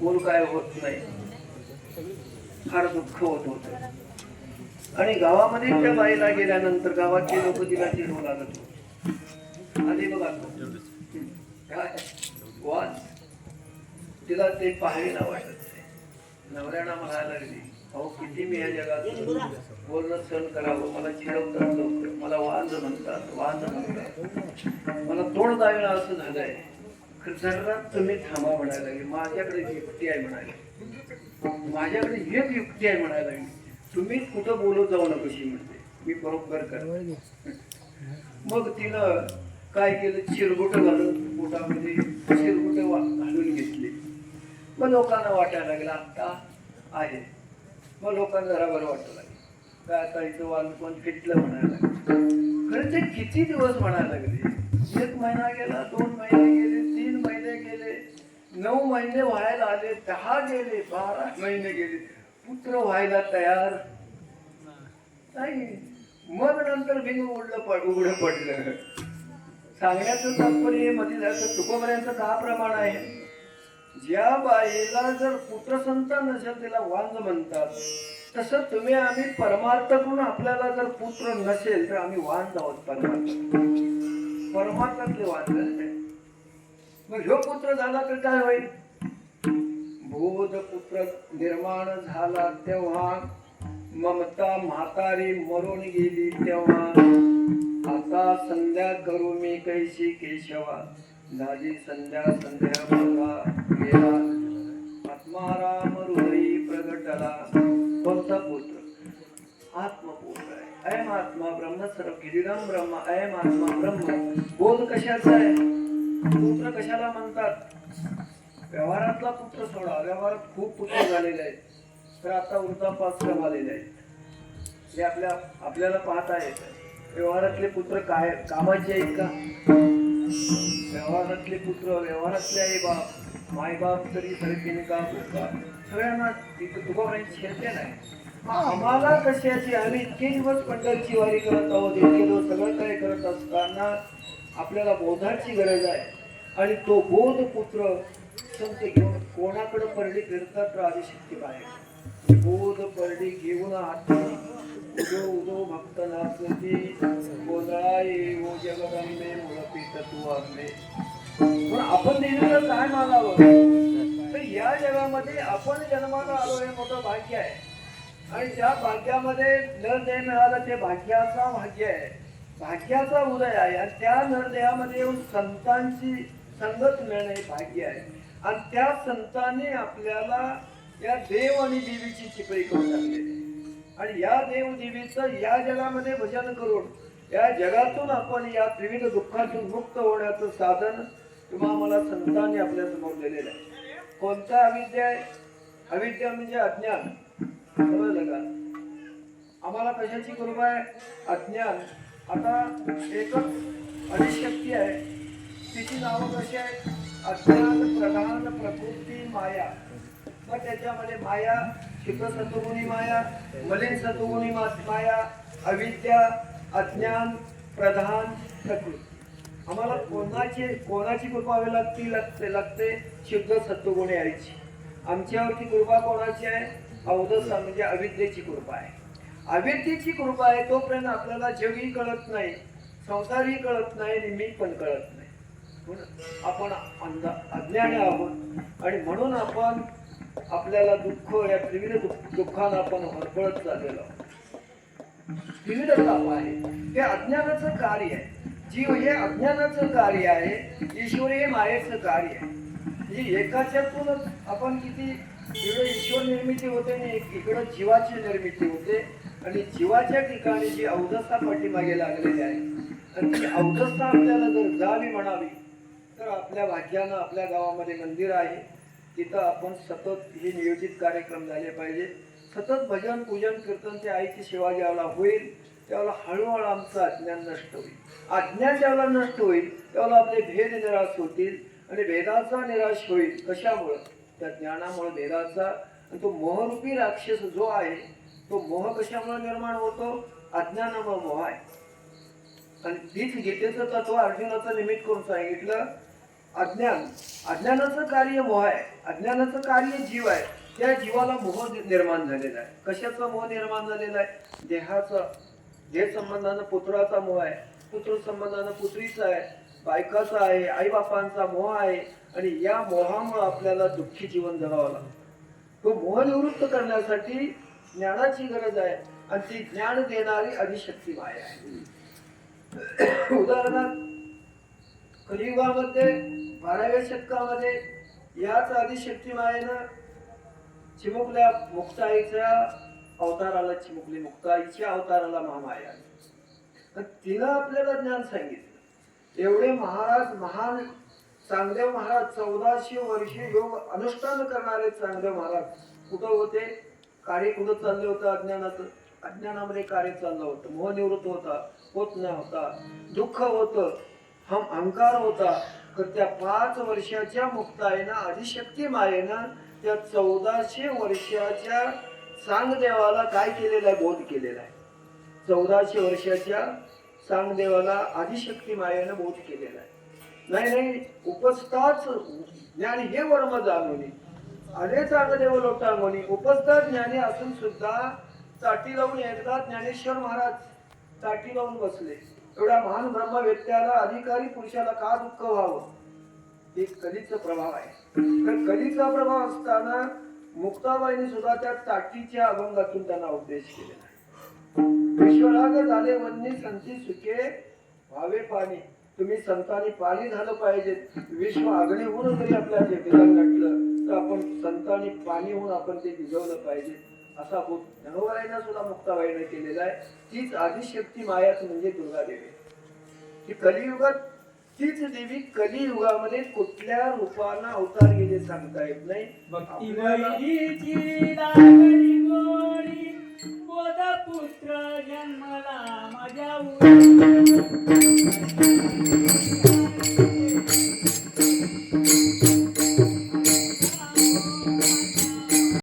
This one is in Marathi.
मूल काय होत नाही. फार दुःख होत होत. आणि गावामध्ये त्या बाईला गेल्यानंतर गावातले लोक तिला चिडवू लागत होते. आधी बघा काय? वाच तिला ते पाहायला वाटत नाही. नवऱ्याला म्हणायला लागली अहो किती मी या जगात बोलणं सण करावं? मला चिडवतात लोक. मला वांज म्हणतात वांज म्हणतात. मला तोंड दाविणं असं झालंय. जरा तुम्ही थांबा म्हणायला लागले. माझ्याकडे युक्ती आहे म्हणाले माझ्याकडे एक युक्ती आहे म्हणायला लागली. तुम्ही कुठं बोलत जाऊ नकोशी म्हणते. मी बरोबर कर मग तिनं काय केलं? चिरगुट घालून पोटामध्ये चिरगुट घालून घेतले. मग लोकांना वाटायला लागलं आत्ता आहे. मग लोकांना जरा बरं वाटायला लागलं. काय आता इथं वाल कोण फिटलं म्हणायला लागलं. खरं ते किती दिवस म्हणायला लागले? एक महिना गेला दोन महिने गेले. नऊ महिने व्हायला आले दहा गेले बारा महिने गेले. पुत्र व्हायला तयार नाही. मग नंतर बिंग उडलं पड उघडं पडलं. सांगण्याचं तात्पर्यमध्ये असं तुकोबऱ्यांचं दहा प्रमाण आहे. ज्या बाईला जर पुत्रसंतान नसेल तिला वांग म्हणतात. तसं तुम्ही आम्ही परमार्थकडून आपल्याला जर पुत्र नसेल तर आम्ही वांग आहोत परमार्थ परमार्थातले वांग. आहे. मग ह्यो पुत्र झाला तर काय होईल? बोध पुत्र निर्माण झाला तेव्हा ममता म्हातारी मरून गेली तेव्हा. आता संध्या करू मी कैशी केशवा. झाली संध्या संध्या बघा गेला आत्माराम हृदयी प्रगटला. कोणता पुत्र. आत्मपुत्र आहे. अयम आत्मा ब्रह्म सर्व किरीडम ब्रह्म अयम आत्मा ब्रह्म. बोध कशाचा आहे? पुत्र कशाला म्हणतात? व्यवहारातला पुत्र सोडा. व्यवहारात खूप पुत्र झालेले आहेत. तर आता वृद्धापाश्रम आलेले आहेत. जे आपल्या आपल्याला पाहता येत व्यवहारातले पुत्र काय? कामाचे आहेत का? व्यवहारातले पुत्र व्यवहारातले आई बाप मायबाप तरी सरकीने का भूका? सगळ्यांना तिथं तुकोबाईंची खेळते नाही. आम्हाला आम्हाला कशाची? आम्ही इतके दिवस पंढरची वारी करत आहोत इतके दिवस सगळं काय करत असताना आपल्याला बोधाची गरज आहे. आणि तो बोध पुत्र संत घेऊन कोणाकडे परडी फिरतात तर आदिशक्ती बाहेर. म्हणजे बोध परडी घेऊन हाती उदो उदो भक्त नाचती गोंधळा ओ जगदंबे मुळपीत तू आंबे. पण आपण नेहमीला काय मागावं तर या जगामध्ये आपण जन्माला आलो हे मोठं भाग्य आहे. आणि ज्या भाग्यामध्ये न नरदेह मिळालं ते भाग्याचा भाग्य आहे. भाग्याचा उदय आहे आणि त्या नरदेहामध्ये येऊन संतांची संगत मिळणं हे भाग्य आहे. आणि त्या संतांनी आपल्याला या देव आणि देवीची चिपळी करून टाकलेली आणि या देव देवीचं या जगामध्ये भजन करून या जगातून आपण या त्रिविध दुःखातून मुक्त होण्याचं साधन किंवा मला संतांनी आपल्यासमोर दिलेलं आहे. कोणता अविद्या आहे? अविद्या म्हणजे अज्ञान. समजलं का? आम्हाला कशाची कृपा आहे? अज्ञान. आता एकच अनिशक्ती आहे. तिची नावं कशी आहे अज्ञान प्रधान प्रकृती माया. मग त्याच्यामध्ये माया शुद्ध सत्वगुणी माया मलिन सतुगुणी मा- माया अविद्या अज्ञान प्रधान प्रकृती. आम्हाला कोणाची कोणाची कृपा हवी लागती लागते लागते? शुद्ध सत्वगुणी यायची आमच्यावरती कृपा कोणाची आहे? अवधसा म्हणजे अविद्येची कृपा आहे. अविद्येची कृपा आहे तोपर्यंत आपल्याला जगही कळत नाही संसारही कळत नाही आणि मी पण कळत नाही. म्हणून आपण अंधा अज्ञानी आहोत. आणि म्हणून आपण आपल्याला दुःख या त्रिविध दुःख- दुःखानं आपण हरपळत चाललेलो आहोत. विविध ताप आहे. हे अज्ञानाचं कार्य आहे. जीव हे अज्ञानाचं कार्य आहे. ईश्वर हे मायेचं कार्य आहे. म्हणजे एकाच्यातूनच आपण किती इकडे ईश्वर निर्मिती होते आणि इकडं जीवाची निर्मिती होते. आणि जीवाच्या ठिकाणी जी अवदस्था पाठीमागे लागलेली आहे आणि ती अवदस्था आपल्याला जर जावी म्हणावी तर आपल्या भाग्यानं आपल्या गावामध्ये मंदिर आहे. तिथं आपण सतत हे नियोजित कार्यक्रम झाले पाहिजे. सतत भजन पूजन कीर्तन ते आईची सेवा ज्यावेळेला होईल त्यावेळेला हळूहळू आमचं अज्ञान नष्ट होईल. अज्ञान ज्यावेळेला नष्ट होईल त्यावेळेला आपले भेद निराश होतील आणि भेदाचा निराश होईल कशामुळं? त्या ज्ञानामुळे भेदाचा. आणि तो मोहरूपी राक्षस जो आहे तो मोह कशामुळे निर्माण होतो? अज्ञानामुळे मोह आहे. आणि तीच गीतेचं तत्व अर्जुनाचं निमित्त करून सांगितलं अज्ञान अज्ञानाचं कार्य मोह आहे. अज्ञानाचं कार्य जीव आहे. त्या जीवाला मोह निर्माण झालेला आहे. कशाचा मोह निर्माण झालेला आहे? देहाचा. देह संबंधानं पुत्राचा मोह आहे. पुत्र संबंधानं पुत्रीचा आहे. बायकाचा आहे. आईबापांचा मोह आहे. आणि या मोहामुळे आपल्याला दुःखी जीवन जगावं लागतं. तो मोह निवृत्त करण्यासाठी ज्ञानाची गरज आहे आणि ती ज्ञान देणारी अधिशक्ती माया आहे. उदाहरणार्थ कलियुगामध्ये बाराव्या शतकामध्ये याच आदिशक्ती मायेनं चिमुकल्या मुक्ताईच्या अवताराला चिमुकली मुक्ताईच्या अवताराला महामाया आली. तिनं आपल्याला ज्ञान सांगितलं. एवढे महाराज महान चांगदेव महाराज चौदाशे वर्षे योग अनुष्ठान करणारे चांगदेव महाराज कुठं होते? कार्य कुठं चाललं होतं? अज्ञानाचं. अज्ञानामध्ये कार्य चाललं होतं. मोहनिवृत्त होता होत न होता दुःख होतं हम अहंकार होता. तर त्या पाच वर्षाच्या मुक्तायनं अधिशक्ती मायेनं त्या चौदाशे वर्षाच्या सांगदेवाला काय केलेलं आहे? बोध केलेला आहे. चौदाशे वर्षाच्या सांगदेवाला आदिशक्ती मायेनं बोध केलेला आहे. नाही नाही उपस्थाच ज्ञान हे वर्म जाणवणी अरे चांगदेव लोटांगोनी उपस्थित ज्ञानी असून सुद्धा चाटी लावून एकदा ज्ञानेश्वर महाराज चाटी लावून बसले. एवढ्या महान ब्रह्मवेत्याला अधिकारी पुरुषाला का दुःख व्हावं? हे कलीचा प्रभाव आहे. तर कलीचा प्रभाव असताना मुक्ताबाईने सुद्धा त्या चाटीच्या अभंगातून त्यांना उपदेश केलेला आहे. विश्वराग झाले वन्नी संती सुखे व्हावे पाणी. तुम्ही संतांनी पाणी झालं पाहिजे. विश्व अग्नी होऊन जरी आपल्या जगतात घडलं तर आपण संतांनी पाणी होऊन आपण ते भिजवलं पाहिजे असा बोध धनोबाईंना सुद्धा मुक्ताबाईने केलेला आहे. तीच आदिशक्ती मायाच म्हणजे दुर्गा देवी ही कलियुगात तीच देवी कलियुगामध्ये कुठल्या रूपानं अवतार गेले सांगता येत नाही.